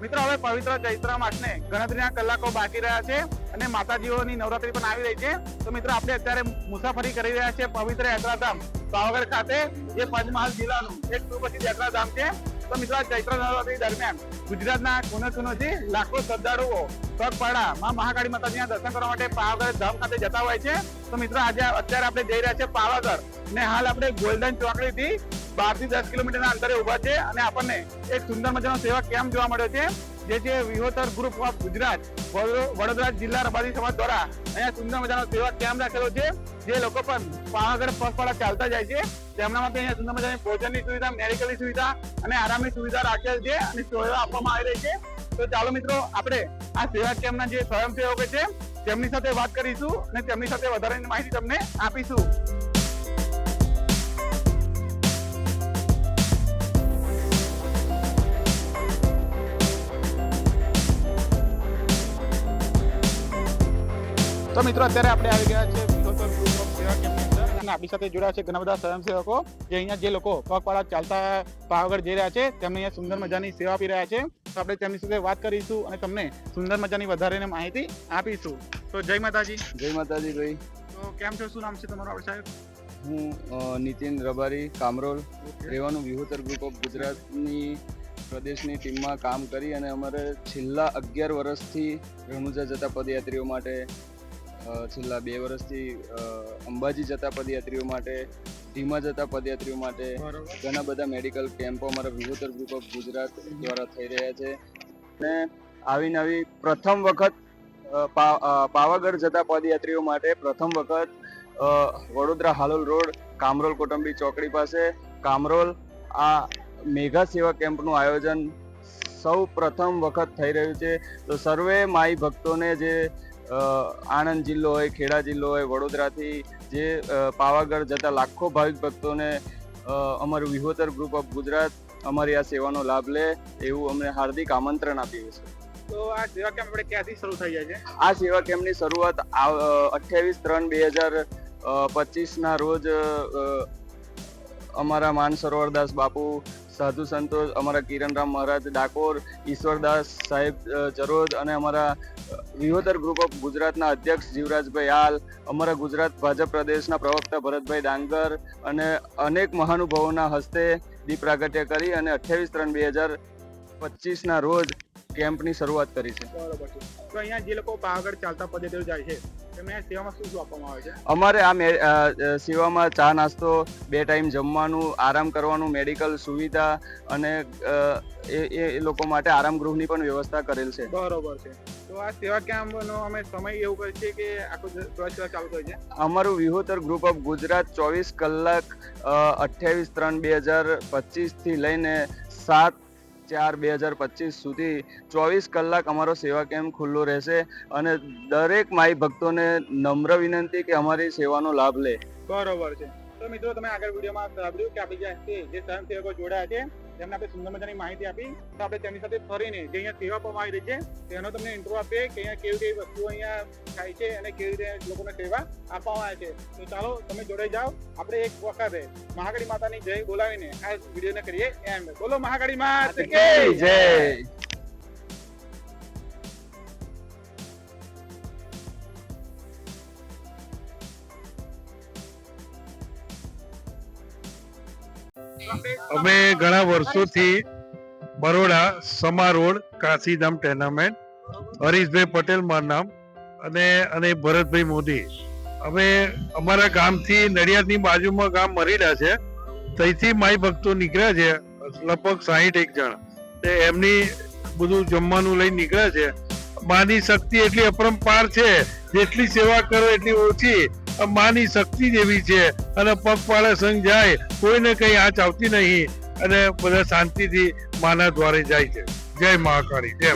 મિત્રો, હવે પવિત્ર ચૈત્ર માસને ગણતરીના કલાકો બાકી રહ્યા છે અને માતાજીઓની નવરાત્રી પણ આવી રહી છે. તો મિત્રો, આપણે અત્યારે મુસાફરી કરી રહ્યા છે પવિત્ર યાત્રાધામ પાવાગઢ ખાતે, જે પંચમહાલ જિલ્લાનું એક સુપ્રસિદ્ધ યાત્રાધામ છે. તો મિત્રો ચૈત્ર નવરાત્રી દરમિયાન ગુજરાતના ખૂણે ખૂણેથી લાખો શ્રદ્ધાળુઓ પગપાળા માં મહાકાળી માતાજીના દર્શન કરવા માટે પાવાગઢ ધામ ખાતે જતા હોય છે. તો મિત્રો, આજે અત્યારે આપણે જઈ રહ્યા છે પાવાગઢ ને હાલ આપણે ગોલ્ડન ચોકડી થી બારથી દસ કિલોમીટરના અંતરે ઊભા છે અને આપણને એક સુંદર મજાનો સેવા કેમ્પ જોવા મળ્યો છે. જે છે વિહોતર ગ્રુપ ઓફ ગુજરાત, વડો- વડોદરા જિલ્લા રબારી સમાજ દ્વારા અહીંયા સુંદર મજાનો સેવા કેમ્પ રાખેલો છે. જે લોકો પણ પાવાગઢ પગપાળા ચાલતા જાય છે. તેમના માટે અહીંયા સુંદર મજાની ભોજનની સુવિધા મેડિકલની સુવિધા અને આરામની સુવિધા રાખેલ છે અને સેવા આપવામાં આવી રહી છે. તો ચાલો મિત્રો, આપણે આ સેવા કેમ્પના જે સ્વયંસેવકો છે, તેમની સાથે વાત કરીશું અને તેમની સાથે વધારાની માહિતી તમને આપીશું. તો મિત્રો અત્યારે આપણે આવી ગયા છે આપણી સાથે જોડાયા છે ઘણા બધા સ્વયંસેવકો જે અહીંયા જે લોકો પગપાળા ચાલતા પાવાગઢ જઈ રહ્યા છે તેમને અહીંયા સુંદર મજાની સેવા આપી રહ્યા છે. તો આપણે તેમની સાથે વાત કરીશું અને તમને સુંદર મજાની વધારે માહિતી આપીશું. તો જય માતાજી. જય માતાજી ભાઈ. તો કેમ છો? શું નામ છે તમારું આપણે સાહેબ? હું નીતિન રબારી કામરોલ. રહેવાનું વિહોતર ગ્રુપ ઓફ ગુજરાતની પ્રદેશની ટીમમાં કામ કરી અને અમારે છેલ્લા અગિયાર વર્ષથી રણુજા જતા પદયાત્રીઓ માટે છેલ્લા બે વર્ષથી અંબાજી જતા પદયાત્રીઓ માટે ધીમા જતા પદયાત્રીઓ માટે ઘણા બધા મેડિકલ કેમ્પો અમારા વિહોતર ગ્રુપ ઓફ ગુજરાત દ્વારા થઈ રહ્યા છે. અને આવી પ્રથમ વખત પાવાગઢ જતા પદયાત્રીઓ માટે પ્રથમ વખત વડોદરા હાલોલ રોડ કામરોલ કોટંબી ચોકડી પાસે કામરોલ આ મેઘા સેવા કેમ્પનું આયોજન સૌ પ્રથમ વખત થઈ રહ્યું છે. તો સર્વે માઈ ભક્તોને જે આણંદ જિલ્લો હોય ખેડા જિલ્લો હોય વડોદરાથી જે પાવાગઢ જતા લાખો ભાવિક ભક્તોને અમારું વિહોતર ગ્રુપ ઓફ ગુજરાત અમારી આ સેવાનો લાભ લે એવું અમને હાર્દિક આમંત્રણ આપ્યું છે. તો આ સેવા કેમ્પ આપણે ક્યાંથી શરૂ થઈ જાય છે? આ સેવા કેમ્પની શરૂઆત અઠ્યાવીસ ત્રણ બે હજાર પચીસના રોજ અમારા માન સરોવરદાસ બાપુ સાધુ સંતો, અમારા કિરણરામ મહારાજ, ડાકોર, ઈશ્વરદાસ સાહેબ ચરોદ અને અમારા વિહોતર ગ્રુપ ઓફ ગુજરાતના અધ્યક્ષ જીવરાજભાઈ આલ અમારા ગુજરાત ભાજપ પ્રદેશના પ્રવક્તા ભરતભાઈ ડાંગર અને અનેક મહાનુભાવોના હસ્તે દીપ પ્રાગટ્ય કરી અને અઠ્યાવીસ ત્રણ બે હજાર પચીસના રોજ કેમ્પની શરૂઆત કરી છે. બરોબર છે. તો અહીંયા જે લોકો પાવાગઢ ચાલતા પદયાત્રીઓ જાય છે તેમને સેવામાં શું શું આપવામાં આવે છે? અમારે આ સેવામાં ચા નાસ્તો બે ટાઈમ જમવાનું આરામ કરવાનું મેડિકલ સુવિધા અને એ એ લોકો માટે આરામ ગૃહની પણ વ્યવસ્થા કરેલ છે. બરોબર છે. તો આ સેવા કેમ્પનો અમે સમય એવું કરીએ છીએ કે આખો સેવા ચાલુ હોય છે અમારું વિહોતર ગ્રુપ ઓફ ગુજરાત ચોવીસ કલાક અઠ્યાવીસ ત્રણ બે હજાર પચીસથી લઈને સાત ચાર બે હજાર પચીસ સુધી ચોવીસ કલાક અમારો સેવા કેમ્પ ખુલ્લો રહેશે અને દરેક માઈ ભક્તોને નમ્ર વિનંતી કે અમારી સેવાનો લાભ લે. બરોબર છે. તો મિત્રો, તમે આગળ વિડીયોમાં સાંભળ્યું કે આપણી જે સ્વયંસેવકો જોડાયા છે તેમને આપણે સુંદર મજાની માહિતી આપી તો આપણે તેમની સાથે ફરીને જે અહીંયા સેવા આપવામાં આવી રહી છે તેનો તમને ઇન્ટ્રો આપીએ કે અહીંયા કેવી કેવી વસ્તુઓ અહીંયા થાય છે અને કેવી રીતે લોકોને સેવા આપવામાં આવે છે. તો ચાલો તમે જોડે જાઓ. આપણે એક વખતે મહાકાળી માતાની જય બોલાવીને આ વિડીયોને કરીએ એમ બોલો મહાકાળી માત જય! અમે ઘણા વર્ષોથી બરોડા, સમા રોડ, કાશીધામ ટેનામેન્ટ, હરીશભાઈ પટેલ મારું નામ, અને અને ભરતભાઈ મોદી. અમે અમારા ગામથી નડિયાદની બાજુમાં ગામ મરીડા છે. ત્યાંથી માઈ ભક્તો નીકળ્યા છે, લગભગ સાહીઠ એક જણ. તે એમની બધું જમવાનું લઈ નીકળ્યા છે. માની શક્તિ એટલી અપરંપાર છે, જેટલી સેવા કરો એટલી ઓછી. માની શક્તિ જેવી છે. અને પગપાળા સંઘ જાય, કોઈને કઈ આંચ આવતી નહીં. અને બધા શાંતિથી માના દ્વારે જાય છે. જય મહાકાળી, જય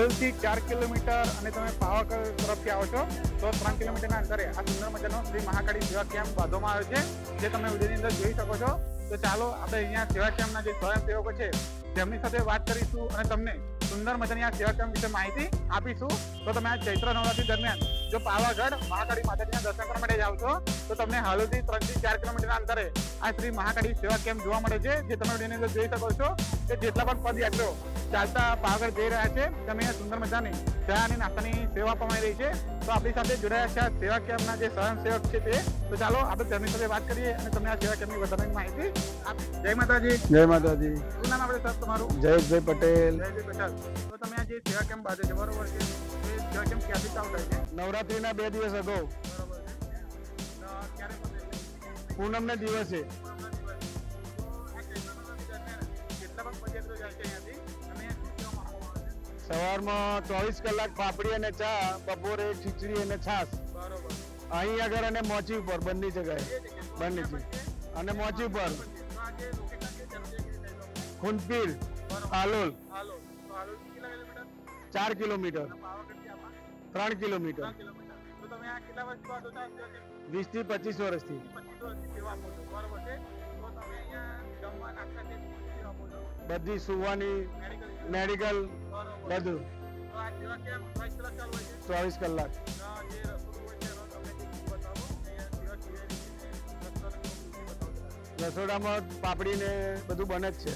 હાલોલથી ચાર કિલોમીટર અને તમે પાવાગઢ તરફથી આવો છો, તો ત્રણ કિલોમીટરના અંતરે આ સુંદર મજાનો શ્રી મહાકાળી સેવા કેમ્પ બાંધવામાં આવ્યો છે. જે તમે વિડીયોની અંદર જોઈ શકો છો. તો ચાલો આપણે અહીંયા સેવા કેમ્પના જે સ્વયંસેવકો છે તેમની સાથે વાત કરીશું અને તમને સુંદર મજાની આ સેવા કેમ્પ વિશે માહિતી આપીશું. તો તમે આ ચૈત્ર નવરાત્રી દરમિયાન જો પાવાગઢ મહાકાળી માતાજીના દર્શન કરવા માટે જાઓ છો તો તમને હાલોથી ત્રણથી ચાર કિલોમીટરના અંતરે આ શ્રી મહાકાળી સેવા કેમ્પ જોવા મળે છે જે તમે વિડીયોની અંદર જોઈ શકો છો કે જેટલા પણ પદયાત્રીઓ ચાલતા પાવાગઢ જઈ રહ્યા છે તમે સુંદર મજાની ચા અને નાસ્તાની સેવા પણ રહી છે. તો આપણી સાથે જોડાયા છે આ સેવા કેમ્પના જે સ્વયંસેવક છે તે. તો ચાલો આપણે તેમની સાથે વાત કરીએ અને તમને આ સેવા કેમ્પની વધારાની માહિતી આપી જય માતાજી. જય માતાજી. નામ સાહેબ તમારું? જયેશભાઈ પટેલ. જય જય પટેલ. તો તમે આ જે સેવા કેમ્પ બાંધે છે બરોબર છે? એ સેવા કેમ્પ ક્યાંથી ચાલુ થાય છે? નવરાત્રીના બે દિવસ અગાઉ? પૂનમને દિવસે. સવારમાં ચોવીસ કલાક પાપડી અને ચા બપોરે ખીચડી અને છાશ. અહીં આગળ અને મોચી ઉપર બંને જગ્યાએ. બંને છે અને મોચી ઉપર. ખૂનપીર આલોલ ચાર કિલોમીટર. ત્રણ કિલોમીટર. વીસથી પચીસ વર્ષથી. બધી સુવાની, મેડિકલ, બધું. ચોવીસ કલાક. રસોડામાં પાપડી ને બધું બને જ છે.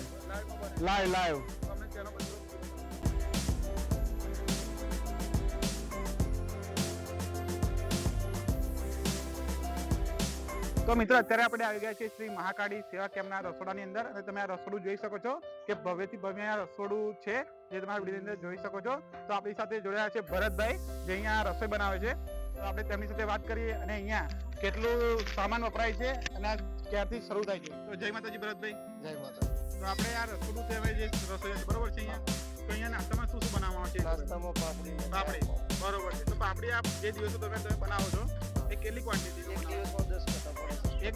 લાઈવ લાઈવ તો મિત્રો અત્યારે આપણે આવી ગયા છીએ શ્રી મહાકાળી સેવા કેમ્પના રસોડાની અંદર અને તમે આ રસોડું જોઈ શકો છો કે ભવ્યથી ભવ્ય આ રસોડું છે જે તમે વીડિયો અંદર જોઈ શકો છો. તો આપણી સાથે જોડાયા છે ભરતભાઈ જે અહીંયા રસોઈ બનાવે છે. તો આપણે તેમની સાથે વાત કરીએ અને અહીંયા કેટલું સામાન વપરાય છે અને ક્યારથી શરૂ થાય છે. તો જય માતાજી ભરતભાઈ. જય માતા તો આપણે યાર રસોડું છે જે રસોઈ બરોબર છે અહીંયા. તો અહીંયા નાસ્તામાં શું શું બનાવવામાં આવે છે? નાસ્તામાં પાપડી. પાપડી. બરોબર છે. તો પાપડી આપ જે દિવસો તમે તમે બનાવો છો એ કેટલી ક્વોન્ટિટી એક દિવસમાં દસ કટા પડે એક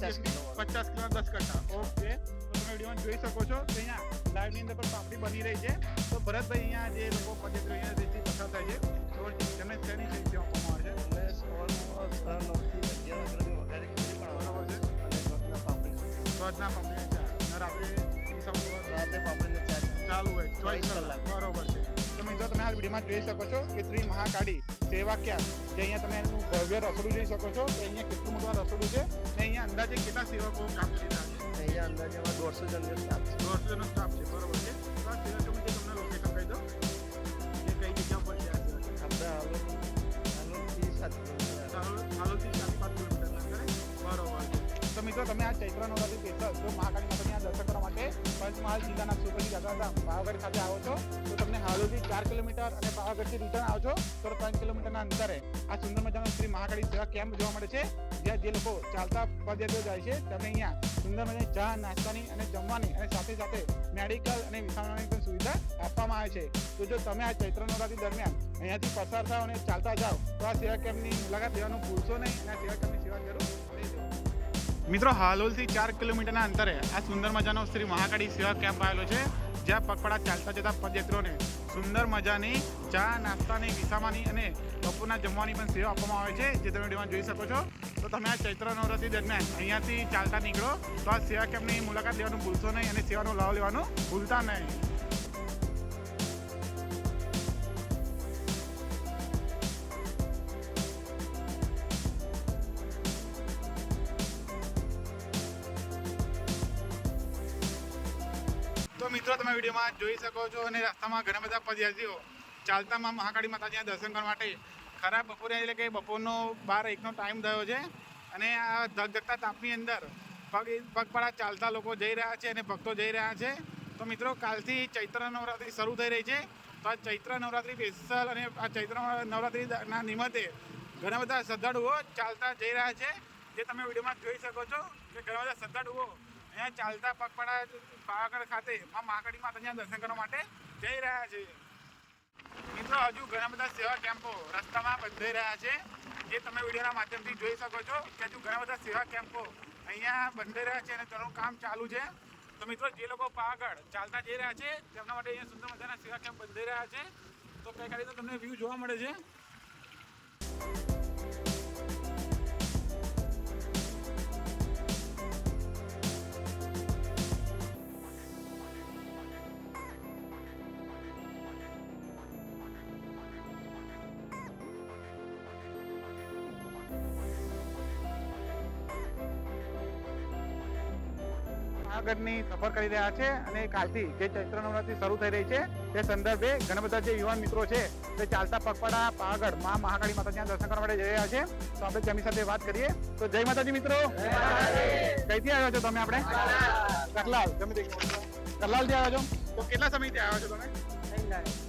પચાસ કિલો દસ કટ્ટા ઓકે. તો તમે વિડીયોમાં જોઈ શકો છો કે અહીંયા લાઈવની અંદર પણ પાપડી બની રહી છે. તો ભરતભાઈ અહીંયા જે લોકો પદ્ધતિ અહીંયા રેતી પસાર થાય છે તો તેમને શેની રીતે આપવામાં આવે છે? બરોબર સ્વાદના પાપડી. રાત્રે ઈસમ રાતે ચાલુ હોય ચોવીસ કલાક. બરોબર છે. તો મિત્રો તમે આ વિડીયોમાં જોઈ શકો છો કે શ્રી મહાકાળી સેવા ક્યાં? જે અહીંયા તમે એનું ભવ્ય રસોડું જોઈ શકો છો કે અહીંયા કેટલું મોટું રસોડું છે ને અહીંયા અંદાજે કેટલા સેવકો કામ કરી રહ્યા છે? અહીંયા અંદાજે અમારે દોઢસો જણનો સ્ટાફ છે. દોઢસો જણનો સ્ટાફ છે બરોબર છે. તો આ જે તમને લોકેશન કહી દો કે કઈ જગ્યા પર છે આપણે મિત્રો તમે આ ચૈત્ર નવરાત્રી તીર્થ જો મહાકાળી માતાના દર્શન કરવા માટે પંચમહાલ જિલ્લાના સુપરી જગાધામ પાવાગઢ ખાતે આવો છો. તો તમને હાલોલથી ચાર કિલોમીટર અને પાવાગઢથી રિટર્ન આવો છો તો ત્રણ કિલોમીટરના અંતરે આ સુંદર મજાનો શ્રી મહાકાળી સેવા કેમ્પ જોવા મળે છે, જ્યાં જે લોકો ચાલતા પદયાત્રીઓ જાય છે તમને અહીંયા સુંદર મજાની ચા, નાસ્તાની અને જમવાની અને સાથે સાથે મેડિકલ અને વિસામણાની પણ સુવિધા આપવામાં આવે છે. તો જો તમે આ ચૈત્ર નવરાત્રી દરમિયાન અહીંયાથી પસાર થાઓ અને ચાલતા જાઓ, તો આ સેવા કેમ્પની મુલાકાત લેવાનું ભૂલશો નહીં અને આ સેવા કેમ્પની સેવા જરૂર લેજો મિત્રો, હાલોલથી ચાર કિલોમીટરના અંતરે આ સુંદર મજાનો શ્રી મહાકાળી સેવા કેમ્પ આવેલો છે, જ્યાં પગપાળા ચાલતા જતા પદયાત્રીઓને સુંદર મજાની ચા, નાસ્તાની વિસામાની અને બપોરના જમવાની પણ સેવા આપવામાં આવે છે, જે તમે વિડીયોમાં જોઈ શકો છો. તો તમે આ ચૈત્ર નવરાત્રી દરમિયાન અહીંયાથી ચાલતા નીકળો. તો આ સેવા કેમ્પની મુલાકાત લેવાનું ભૂલશો નહીં અને સેવાનો લાભ લેવાનું ભૂલતા નહીં. તો મિત્રો તમે વિડીયોમાં જોઈ શકો છો અને રસ્તામાં ઘણા બધા પદયાત્રીઓ ચાલતામાં મહાકાળી માતાજીના દર્શન કરવા માટે ખરાબ બપોરે એટલે કે બપોરનો બાર એકનો ટાઈમ થયો છે. અને આ ધગધગતા તાપની અંદર પગ પગપાળા ચાલતા લોકો જઈ રહ્યા છે અને ભક્તો જઈ રહ્યા છે. તો મિત્રો કાલથી ચૈત્ર નવરાત્રિ શરૂ થઈ રહી છે. તો આ ચૈત્ર નવરાત્રિ સ્પેશિયલ અને આ ચૈત્ર નવરાત્રિના નિમિત્તે ઘણા બધા શ્રદ્ધાળુઓ ચાલતા જઈ રહ્યા છે. જે તમે વિડીયોમાં જોઈ શકો છો કે ઘણા બધા શ્રદ્ધાળુઓ અહીંયા ચાલતા પગપાળા પાવાગઢ ખાતે. મા મહાકાળી માતાજીના દર્શન કરવા માટે જઈ રહ્યા છે. મિત્રો, હજુ ઘણા બધા સેવા કેમ્પો રસ્તામાં બંધાઈ રહ્યા છે. જે તમે વિડીયોના માધ્યમથી જોઈ શકો છો કે હજુ ઘણા બધા સેવા કેમ્પો અહીંયા બંધાઈ રહ્યા છે અને તેનું કામ ચાલુ છે. તો મિત્રો, જે લોકો પાવાગઢ ચાલતા જઈ રહ્યા છે, તેમના માટે અહીંયા સુંદર મજાના સેવા કેમ્પ બંધાઈ રહ્યા છે. તો કઈ કઈ ખાલી તમને વ્યૂ જોવા મળે છે. આગળની સફર કરી રહ્યા છે અને કાલથી જે ચૈત્ર નવરાત્રી શરૂ થઈ રહી છે તે સંદર્ભે ઘણા બધા જે યુવાન મિત્રો છે તે ચાલતા પગપાળા પાવાગઢ મા મહાકાળી માતાજીના દર્શન કરવા માટે જઈ રહ્યા છે. તો આપણે તેમની સાથે વાત કરીએ. તો જય માતાજી મિત્રો. કઈથી આવ્યા છો તમે આપણે? કરલાલ તમે તે કરલાલથી આવ્યા છો? તો કેટલા સમયથી આવ્યા છો તમે?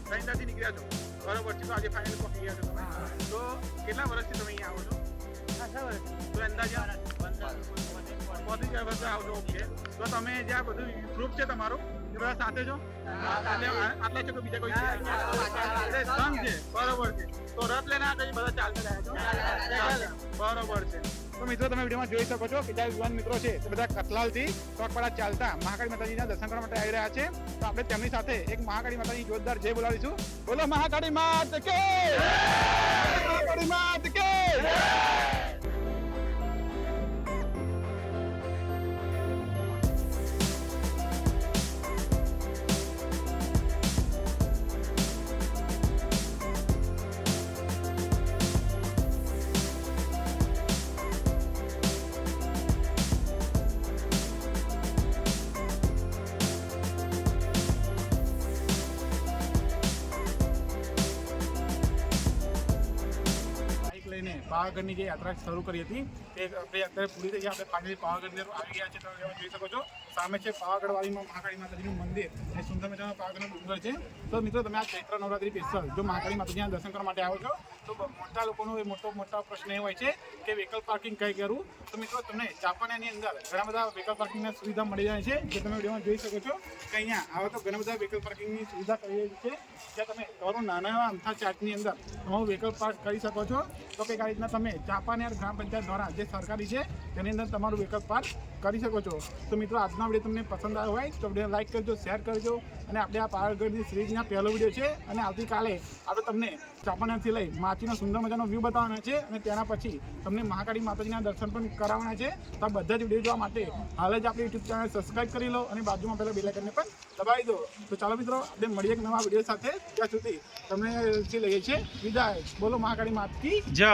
ત્રણ નીકળ્યા છો. બરોબર છે. તો આજે ફાઇનલ પહોંચી ગયા છો તમે. તો કેટલા વર્ષથી તમે અહીંયા આવો છો? તો અંદાજે પહોંચી જાય બધા આવજો, ઓકે. તો તમે જે આ બધું ગ્રુપ છે તમારું, એ બધા સાથે સાથે આટલા છે કે બીજા કોઈ સંઘ છે, બરોબર છે. તો રથ લઈને આ કઈ બધા ચાલતા રહ્યા બરોબર છે. તો મિત્રો, તમે વિડીયોમાં જોઈ શકો છો કે જ્યાં યુવાન મિત્રો છે તે બધા કતલાલથી ચોકપાડા ચાલતા મહાકાળી માતાજીના દર્શન કરવા માટે આવી રહ્યા છે. તો આપણે તેમની સાથે એક મહાકાળી માતાજી જોરદાર જય બોલાવીશું. બોલો, મહાકાળી માત કે મહાકાળી માત કે પાવાગઢની જે યાત્રા શરૂ કરી હતી, તે અત્યારે પૂરી થઈ છે આપણે ફાઇનલી પાવાગઢ આવી ગયા છે તમે જોઈ શકો છો. સામે છે પાવાગઢ વાળીમાં મહાકાળી માતાજીનું મંદિર અને સુંદર મજાનો પાવાગઢનો ડુંગર છે. તો મિત્રો, તમે આ ચૈત્ર નવરાત્રી સ્પેશિયલ જો મહાકાળી માતાજીના દર્શન કરવા માટે આવો છો, તો મોટા લોકોનો એ મોટો મોટા પ્રશ્ન એ હોય છે કે વ્હીકલ પાર્કિંગ કઈ કરવું? તો મિત્રો, તમને ચાંપાનેરની અંદર ઘણા બધા વ્હીકલ પાર્કિંગની સુવિધા મળી જાય છે, જે તમે વિડીયોમાં જોઈ શકો છો કે અહીંયા આવા તો ઘણા બધા વ્હીકલ પાર્કિંગની સુવિધા કરી છે. જ્યાં તમે તમારું નાના એવા અંથા ચાર્ટની અંદર તમારું વ્હીકલ પાર્ક કરી શકો છો. તો કંઈક આ રીતના તમે ચાપાનેર ગ્રામ પંચાયત દ્વારા જે સરકારી છે તેની અંદર તમારું વ્હીકલ પાર્ક કરી શકો છો. તો મિત્રો આજનો વીડિયો તમને પસંદ આવ્યો હોય તો વીડિયો લાઈક કરજો શેર કરજો અને આપણે આ પાવાગઢની સિરીઝના પહેલો વીડિયો છે અને આવતીકાલે આપણે તમને ચાપાનેરથી લઈ માચીનો સુંદર મજાનો વ્યૂ બતાવવાના છે અને તેના પછી તમને મહાકાળી માતાજીના દર્શન પણ કરાવવાના છે. તો આ બધા જ વીડિયો જોવા માટે હાલ જ આપણે યુટ્યુબ ચેનલ સબસ્ક્રાઈબ કરી લો અને બાજુમાં પહેલાં બેલાઇકનને પણ દબાવી દો. તો ચાલો મિત્રો આપણે મળીએ એક નવા વીડિયો સાથે. ત્યાં સુધી તમને લઈએ છીએ વિદાય. બોલો મહાકાળી માત કી જય.